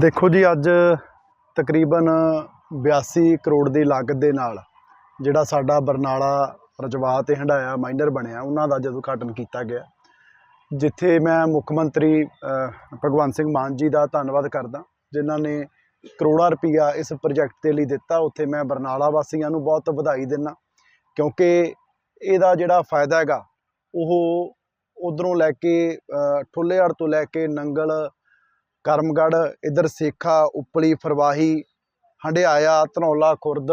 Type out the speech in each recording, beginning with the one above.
ਦੇਖੋ ਜੀ ਅੱਜ ਤਕਰੀਬਨ 82 ਕਰੋੜ ਦੀ ਲਾਗਤ ਦੇ ਨਾਲ ਜਿਹੜਾ ਸਾਡਾ ਬਰਨਾਲਾ ਰਜਵਾ ਤੇ ਹੰਡਾਇਆ ਮਾਈਨਰ ਬਣਿਆ ਉਹਨਾਂ ਦਾ ਜਦੋਂ ਉਦਘਾਟਨ ਕੀਤਾ ਗਿਆ। ਜਿੱਥੇ ਮੈਂ ਮੁੱਖ ਮੰਤਰੀ ਭਗਵੰਤ ਸਿੰਘ ਮਾਨ ਜੀ ਦਾ ਧੰਨਵਾਦ ਕਰਦਾ ਜਿਨ੍ਹਾਂ ਨੇ ਕਰੋੜਾਂ ਰੁਪਈਆ ਇਸ ਪ੍ਰੋਜੈਕਟ ਦੇ ਲਈ ਦਿੱਤਾ। ਉੱਥੇ ਮੈਂ ਬਰਨਾਲਾ ਵਾਸੀਆਂ ਨੂੰ ਬਹੁਤ ਵਧਾਈ ਦਿੰਦਾ ਕਿਉਂਕਿ ਇਹਦਾ ਜਿਹੜਾ ਫਾਇਦਾ ਹੈਗਾ ਉਹ ਉਧਰੋਂ ਲੈ ਕੇ ਅ, ਠੁੱਲੇਆੜ ਤੋਂ ਲੈ ਕੇ ਨੰਗਲ ਕਰਮਗੜ੍ਹ, ਇਧਰ ਸੇਖਾ, ਉਪਲੀ, ਫਰਵਾਹੀ, ਹੰਡਿਆਇਆ, ਧਨੌਲਾ ਖੁਰਦ,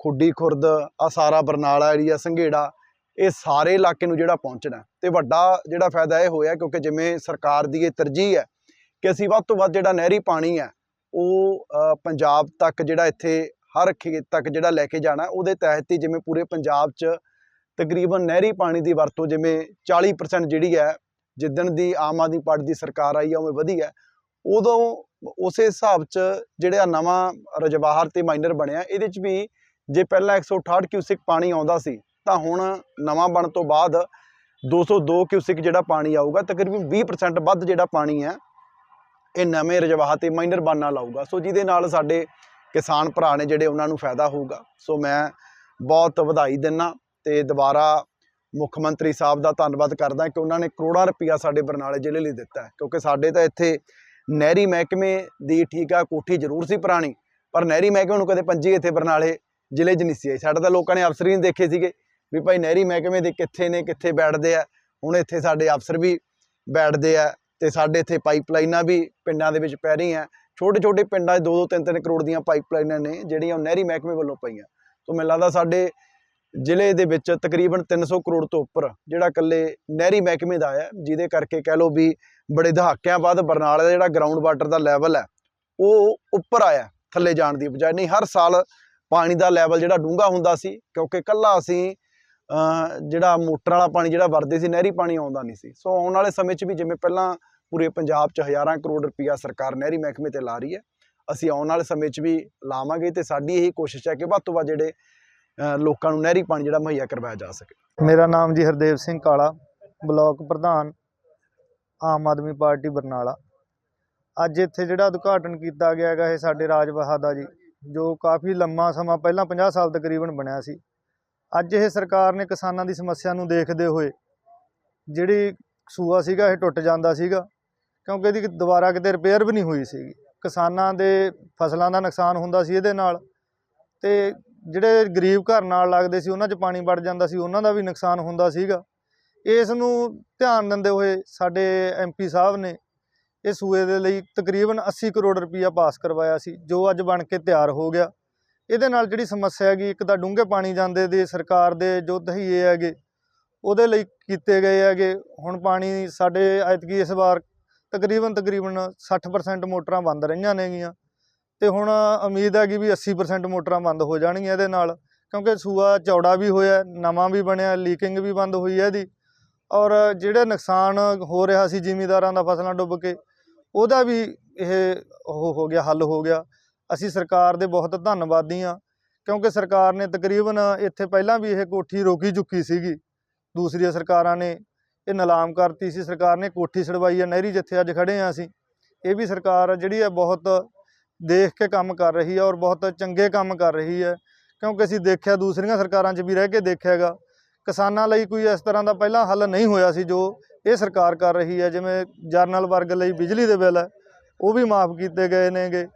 ਖੁੱਡੀ ਖੁਰਦ ਆ ਸਾਰਾ ਬਰਨਾਲਾ ਏਰੀਆ ਸੰਘੇੜਾ, ਇਹ ਸਾਰੇ ਇਲਾਕੇ ਨੂੰ ਜਿਹੜਾ ਪਹੁੰਚਣਾ ਹੈ। ਤੇ ਵੱਡਾ ਜਿਹੜਾ ਫਾਇਦਾ ਇਹ ਹੋਇਆ ਕਿਉਂਕਿ ਜਿਵੇਂ ਸਰਕਾਰ ਦੀ ਇਹ ਤਰਜੀਹ ਹੈ ਕਿ ਅਸੀਂ ਵੱਧ ਤੋਂ ਵੱਧ ਜਿਹੜਾ ਨਹਿਰੀ ਪਾਣੀ ਹੈ, ਉਹ ਪੰਜਾਬ ਤੱਕ ਜਿਹੜਾ ਇੱਥੇ ਹਰ ਖੇਤ ਤੱਕ ਜਿਹੜਾ ਲੈ ਕੇ ਜਾਣਾ, ਉਹਦੇ ਤਹਿਤ ਹੀ ਜਿਵੇਂ ਪੂਰੇ ਪੰਜਾਬ 'ਚ ਤਕਰੀਬਨ ਨਹਿਰੀ ਪਾਣੀ ਦੀ ਵਰਤੋਂ ਜਿਵੇਂ 40% ਜਿਹੜੀ ਹੈ, ਜਿੱਦਣ ਦੀ ਆਮ ਆਦਮੀ ਪਾਰਟੀ ਦੀ ਸਰਕਾਰ ਆਈ ਆ, ਉਵੇਂ ਵਧੀ ਹੈ ਉਦੋਂ ਉਸੇ ਹਿਸਾਬ 'ਚ ਜਿਹੜਾ ਨਵਾਂ ਰਜਵਾਹਰ ਤੇ ਮਾਈਨਰ ਬਣਿਆ, ਇਹਦੇ 'ਚ ਵੀ ਜੇ ਪਹਿਲਾਂ 168 ਕਿਊਸਿਕ ਪਾਣੀ ਆਉਂਦਾ ਸੀ, ਤਾਂ ਹੁਣ ਨਵਾਂ ਬਣ ਤੋਂ ਬਾਅਦ 202 ਕਿਊਸਿਕ ਜਿਹੜਾ ਪਾਣੀ ਆਊਗਾ ਤਕਰੀਬਨ 20% ਵੱਧ ਜਿਹੜਾ ਪਾਣੀ ਹੈ, ਇਹ ਨਵੇਂ ਰਜਵਾਹ ਤੇ ਮਾਈਨਰ ਬਣਨ ਨਾਲ ਆਊਗਾ। ਸੋ ਜਿਹਦੇ ਨਾਲ ਸਾਡੇ ਕਿਸਾਨ ਭਰਾ ਨੇ ਜਿਹੜੇ ਉਹਨਾਂ ਨੂੰ ਫਾਇਦਾ ਹੋਊਗਾ। ਸੋ ਮੈਂ ਬਹੁਤ ਵਧਾਈ ਦਿੰਨਾ ਤੇ ਦੁਬਾਰਾ ਮੁੱਖ ਮੰਤਰੀ ਸਾਹਿਬ ਦਾ ਧੰਨਵਾਦ ਕਰਦਾ ਕਿ ਉਹਨਾਂ ਨੇ ਕਰੋੜਾਂ ਰੁਪਈਆ ਸਾਡੇ ਬਰਨਾਲੇ ਜ਼ਿਲ੍ਹੇ ਲਈ ਦਿੱਤਾ ਕਿਉਂਕਿ ਸਾਡੇ ਤਾਂ ਇੱਥੇ ਨਹਿਰੀ ਮਹਿਕਮੇ ਦੀ ਠੀਕ ਆ, ਕੋਠੀ ਜ਼ਰੂਰ ਸੀ ਪੁਰਾਣੀ, ਪਰ ਨਹਿਰੀ ਮਹਿਕਮੇ ਨੂੰ ਕਦੇ ਪੰਜੀ ਇੱਥੇ ਬਰਨਾਲੇ ਜ਼ਿਲ੍ਹੇ 'ਚ ਨਹੀਂ ਸੀ ਆਈ। ਸਾਡਾ ਤਾਂ ਲੋਕਾਂ ਨੇ ਅਫਸਰ ਹੀ ਨਹੀਂ ਦੇਖੇ ਸੀਗੇ ਵੀ ਭਾਈ ਨਹਿਰੀ ਮਹਿਕਮੇ ਦੇ ਕਿੱਥੇ ਨੇ, ਕਿੱਥੇ ਬੈਠਦੇ ਆ। ਹੁਣ ਇੱਥੇ ਸਾਡੇ ਅਫਸਰ ਵੀ ਬੈਠਦੇ ਆ ਤੇ ਸਾਡੇ ਇੱਥੇ ਪਾਈਪਲਾਈਨਾਂ ਵੀ ਪਿੰਡਾਂ ਦੇ ਵਿੱਚ ਪੈ ਰਹੀਆਂ। ਛੋਟੇ ਛੋਟੇ ਪਿੰਡਾਂ 'ਚ 2-2 3-3 ਕਰੋੜ ਦੀਆਂ ਪਾਈਪਲਾਈਨਾਂ ਨੇ, ਜਿਹੜੀਆਂ ਉਹ ਨਹਿਰੀ ਮਹਿਕਮੇ ਵੱਲੋਂ ਪਈਆਂ। ਸੋ ਮੈਨੂੰ ਲੱਗਦਾ ਸਾਡੇ ਜ਼ਿਲ੍ਹੇ ਦੇ ਵਿੱਚ ਤਕਰੀਬਨ 300 ਕਰੋੜ ਤੋਂ ਉੱਪਰ ਜਿਹੜਾ ਇਕੱਲੇ ਨਹਿਰੀ ਮਹਿਕਮੇ ਦਾ ਹੈ, ਜਿਹਦੇ ਕਰਕੇ ਕਹਿ ਲਓ ਵੀ ਬੜੇ ਦਹਾਕਿਆਂ ਬਾਅਦ ਬਰਨਾਲੇ ਦਾ ਜਿਹੜਾ ਗਰਾਊਂਡ ਵਾਟਰ ਦਾ ਲੈਵਲ ਹੈ, ਉਹ ਉੱਪਰ ਆਇਆ ਥੱਲੇ ਜਾਣ ਦੀ ਬਜਾਏ। ਨਹੀਂ, ਹਰ ਸਾਲ ਪਾਣੀ ਦਾ ਲੈਵਲ ਜਿਹੜਾ ਡੂੰਘਾ ਹੁੰਦਾ ਸੀ, ਕਿਉਂਕਿ ਕੱਲਾ ਅਸੀਂ ਜਿਹੜਾ ਮੋਟਰ ਵਾਲਾ ਪਾਣੀ ਜਿਹੜਾ ਵਰਦੇ ਸੀ, ਨਹਿਰੀ ਪਾਣੀ ਆਉਂਦਾ ਨਹੀਂ ਸੀ। ਸੋ ਆਉਣ ਵਾਲੇ ਸਮੇਂ 'ਚ ਵੀ ਜਿਵੇਂ ਪਹਿਲਾਂ ਪੂਰੇ ਪੰਜਾਬ 'ਚ ਹਜ਼ਾਰਾਂ ਕਰੋੜ ਰੁਪਈਆ ਸਰਕਾਰ ਨਹਿਰੀ ਮਹਿਕਮੇ ਤੇ ਲਾ ਰਹੀ ਹੈ, ਅਸੀਂ ਆਉਣ ਵਾਲੇ ਸਮੇਂ 'ਚ ਵੀ ਲਾਵਾਂਗੇ ਤੇ ਸਾਡੀ ਇਹੀ ਕੋਸ਼ਿਸ਼ ਹੈ ਕਿ ਵੱਧ ਤੋਂ ਵੱਧ ਜਿਹੜੇ ਲੋਕਾਂ ਨੂੰ ਨਹਿਰੀ ਪਾਣੀ ਜਿਹੜਾ ਮੁਹੱਈਆ ਕਰਵਾਇਆ ਜਾ ਸਕੇ। ਮੇਰਾ ਨਾਮ ਜੀ ਹਰਦੇਵ ਸਿੰਘ ਕਾਲਾ, ਬਲਾਕ ਪ੍ਰਧਾਨ। ਆਮ ਆਦਮੀ ਪਾਰਟੀ ਬਰਨਾਲਾ। ਅੱਜ ਇੱਥੇ ਜਿਹੜਾ ਉਦਘਾਟਨ ਕੀਤਾ ਗਿਆ ਹੈਗਾ ਇਹ ਸਾਡੇ ਰਾਜਵਾਹਾ ਦਾ ਜੀ, ਜੋ ਕਾਫੀ ਲੰਮਾ ਸਮਾਂ ਪਹਿਲਾਂ 50 ਸਾਲ ਤਕਰੀਬਨ ਬਣਿਆ ਸੀ। ਅੱਜ ਇਹ ਸਰਕਾਰ ਨੇ ਕਿਸਾਨਾਂ ਦੀ ਸਮੱਸਿਆ ਨੂੰ ਦੇਖਦੇ ਹੋਏ ਜਿਹੜੀ ਸੂਆ ਸੀਗਾ ਇਹ ਟੁੱਟ ਜਾਂਦਾ ਸੀਗਾ, ਕਿਉਂਕਿ ਇਹਦੀ ਦੁਬਾਰਾ ਕਿਤੇ ਰਿਪੇਅਰ ਵੀ ਨਹੀਂ ਹੋਈ ਸੀਗੀ। ਕਿਸਾਨਾਂ ਦੇ ਫਸਲਾਂ ਦਾ ਨੁਕਸਾਨ ਹੁੰਦਾ ਸੀ ਇਹਦੇ ਨਾਲ ਤੇ ਜਿਹੜੇ ਗਰੀਬ ਘਰ ਨਾਲ ਲੱਗਦੇ ਸੀ, ਉਹਨਾਂ 'ਚ ਪਾਣੀ ਵੜ ਜਾਂਦਾ ਸੀ, ਉਹਨਾਂ ਦਾ ਵੀ ਨੁਕਸਾਨ ਹੁੰਦਾ ਸੀਗਾ। ਇਸ ਨੂੰ ਧਿਆਨ ਦਿੰਦੇ ਹੋਏ ਸਾਡੇ ਐਮਪੀ ਸਾਹਿਬ ਨੇ ਇਹ ਸੂਏ ਦੇ ਲਈ ਤਕਰੀਬਨ 80 ਕਰੋੜ ਰੁਪਈਆ ਪਾਸ ਕਰਵਾਇਆ ਸੀ, ਜੋ ਅੱਜ ਬਣ ਕੇ ਤਿਆਰ ਹੋ ਗਿਆ। ਇਹਦੇ ਨਾਲ ਜਿਹੜੀ ਸਮੱਸਿਆ ਹੈਗੀ, ਇੱਕ ਤਾਂ ਡੂੰਘੇ ਪਾਣੀ ਜਾਂਦੇ ਦੇ ਸਰਕਾਰ ਦੇ ਜੋ ਦਹੀਏ ਹੈਗੇ, ਉਹਦੇ ਲਈ ਕੀਤੇ ਗਏ ਹੈਗੇ। ਹੁਣ ਪਾਣੀ ਸਾਡੇ ਐਤਕੀ ਇਸ ਵਾਰ ਤਕਰੀਬਨ ਤਕਰੀਬਨ 60% ਮੋਟਰਾਂ ਬੰਦ ਰਹੀਆਂ ਨੇਗੀਆਂ ਤੇ ਹੁਣ ਉਮੀਦ ਹੈਗੀ ਵੀ 80% ਮੋਟਰਾਂ ਬੰਦ ਹੋ ਜਾਣਗੀਆਂ ਇਹਦੇ ਨਾਲ, ਕਿਉਂਕਿ ਸੂਆ ਚੌੜਾ ਵੀ ਹੋਇਆ, ਨਵਾਂ ਵੀ ਬਣਿਆ ਲੀਕਿੰਗ ਵੀ ਬੰਦ ਹੋਈ ਹੈ ਇਹਦੀ। ਔਰ ਜਿਹੜੇ ਨੁਕਸਾਨ ਹੋ ਰਿਹਾ ਸੀ ਜ਼ਿਮੀਂਦਾਰਾਂ ਦਾ ਫਸਲਾਂ ਡੁੱਬ ਕੇ, ਉਹਦਾ ਵੀ ਇਹ ਉਹ ਹੋ ਗਿਆ, ਹੱਲ ਹੋ ਗਿਆ। ਅਸੀਂ ਸਰਕਾਰ ਦੇ ਬਹੁਤ ਧੰਨਵਾਦੀ ਹਾਂ, ਕਿਉਂਕਿ ਸਰਕਾਰ ਨੇ ਤਕਰੀਬਨ ਇੱਥੇ ਪਹਿਲਾਂ ਵੀ ਇਹ ਕੋਠੀ ਰੋਕੀ ਚੁੱਕੀ ਸੀਗੀ। ਦੂਸਰੀਆਂ ਸਰਕਾਰਾਂ ਨੇ ਇਹ ਨਿਲਾਮ ਕਰਤੀ ਸੀ। ਸਰਕਾਰ ਨੇ ਕੋਠੀ ਛਡਵਾਈ ਹੈ, ਨਹਿਰੀ ਜਿੱਥੇ ਅੱਜ ਖੜੇ ਹਾਂ ਅਸੀਂ, ਇਹ ਵੀ ਸਰਕਾਰ ਜਿਹੜੀ ਹੈ ਬਹੁਤ ਦੇਖ ਕੇ ਕੰਮ ਕਰ ਰਹੀ ਹੈ ਔਰ ਬਹੁਤ ਚੰਗੇ ਕੰਮ ਕਰ ਰਹੀ ਹੈ। ਕਿਉਂਕਿ ਅਸੀਂ ਦੇਖਿਆ ਦੂਸਰੀਆਂ ਸਰਕਾਰਾਂ 'ਚ ਵੀ ਰਹਿ ਕੇ ਦੇਖਿਆਗਾ ਕਿਸਾਨਾਂ ਲਈ ਕੋਈ ਇਸ ਤਰ੍ਹਾਂ ਦਾ ਪਹਿਲਾਂ ਹੱਲ ਨਹੀਂ ਹੋਇਆ ਸੀ ਜੋ ਇਹ ਸਰਕਾਰ ਕਰ ਰਹੀ ਹੈ ਜਿਵੇਂ ਜਰਨਲ ਵਰਗ ਲਈ ਬਿਜਲੀ ਦੇ ਬਿੱਲ ਉਹ ਵੀ ਮਾਫ ਕੀਤੇ ਗਏ ਨੇਗੇ।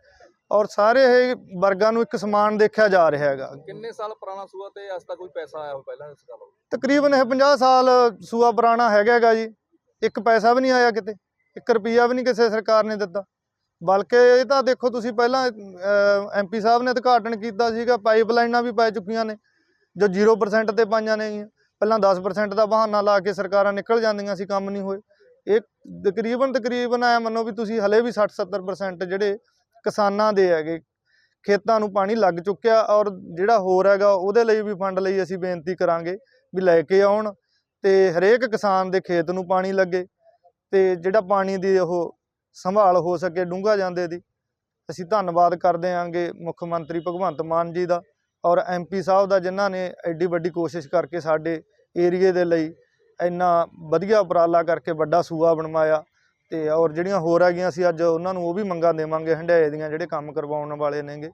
ਔਰ ਸਾਰੇ ਇਹ ਵਰਗਾਂ ਨੂੰ ਇੱਕ ਸਮਾਨ ਦੇਖਿਆ ਜਾ ਰਿਹਾ ਹੈਗਾ। ਕਿੰਨੇ ਸਾਲ ਪੁਰਾਣਾ ਸੂਆ ਤੇ ਅੱਜ ਤੱਕ ਕੋਈ ਪੈਸਾ ਆਇਆ ਹੋ ਪਹਿਲਾਂ ਇਸ ਗੱਲ ਤਕਰੀਬਨ ਇਹ 50 ਸਾਲ ਸੂਆ ਪੁਰਾਣਾ ਹੈਗਾ ਹੈਗਾ ਜੀ। ਇੱਕ ਪੈਸਾ ਵੀ ਨਹੀਂ ਆਇਆ ਕਿਤੇ 1 ਰੁਪਿਆ ਵੀ ਨਹੀਂ ਕਿਸੇ ਸਰਕਾਰ ਨੇ ਦਿੱਤਾ। ਬਲਕਿ ਇਹ ਤਾਂ ਦੇਖੋ ਤੁਸੀਂ ਪਹਿਲਾਂ ਐਮਪੀ ਸਾਹਿਬ ਨੇ ਉਦਘਾਟਨ ਕੀਤਾ ਸੀਗਾ ਪਾਈਪਲਾਈਨਾਂ ਵੀ ਪੈ ਚੁੱਕੀਆਂ ਨੇ ਜੋ 0% ਤੇ ਪਾਈਆਂ ਨੇਗੀਆਂ। ਪਹਿਲਾਂ 10% ਦਾ ਬਹਾਨਾ ਲਾ ਕੇ ਸਰਕਾਰਾਂ ਨਿਕਲ ਜਾਂਦੀਆਂ ਸੀ, ਕੰਮ ਨਹੀਂ ਹੋਏ। ਇਹ ਤਕਰੀਬਨ ਤਕਰੀਬਨ ਐ ਮੰਨੋ ਵੀ ਤੁਸੀਂ ਹਲੇ ਵੀ 60 70% ਜਿਹੜੇ ਕਿਸਾਨਾਂ ਦੇ ਹੈਗੇ, ਖੇਤਾਂ ਨੂੰ ਪਾਣੀ ਲੱਗ ਚੁੱਕਿਆ ਔਰ ਜਿਹੜਾ ਹੋਰ ਹੈਗਾ ਉਹਦੇ ਲਈ ਵੀ ਫੰਡ ਲਈ ਅਸੀਂ ਬੇਨਤੀ ਕਰਾਂਗੇ ਵੀ ਲੈ ਕੇ ਆਉਣ ਤੇ ਹਰੇਕ ਕਿਸਾਨ ਦੇ ਖੇਤ ਨੂੰ ਪਾਣੀ ਲੱਗੇ ਤੇ ਜਿਹੜਾ ਪਾਣੀ ਦੀ ਉਹ ਸੰਭਾਲ ਹੋ ਸਕੇ ਡੂੰਘਾ ਜਾਂਦੇ ਦੀ। ਅਸੀਂ ਧੰਨਵਾਦ ਕਰਦੇ ਆਂਗੇ ਮੁੱਖ ਮੰਤਰੀ ਭਗਵੰਤ ਮਾਨ ਜੀ ਦਾ। ਔਰ ਐਮਪੀ ਸਾਹਿਬ ਦਾ ਜਿਨ੍ਹਾਂ ਨੇ ਐਡੀ ਵੱਡੀ ਕੋਸ਼ਿਸ਼ ਕਰਕੇ ਸਾਡੇ ਏਰੀਏ ਦੇ ਲਈ ਇੰਨਾ ਵਧੀਆ ਉਪਰਾਲਾ ਕਰਕੇ ਵੱਡਾ ਸੂਆ ਬਣਵਾਇਆ ਤੇ ਔਰ ਜਿਹੜੀਆਂ ਹੋਰ ਹੈਗੀਆਂ ਸੀ, ਅੱਜ ਉਹਨਾਂ ਨੂੰ ਉਹ ਵੀ ਮੰਗਾਂ ਦੇਵਾਂਗੇ ਹੰਡਾਏ ਦੀਆਂ ਜਿਹੜੇ ਕੰਮ ਕਰਵਾਉਣ ਵਾਲੇ ਨੇਗੇ।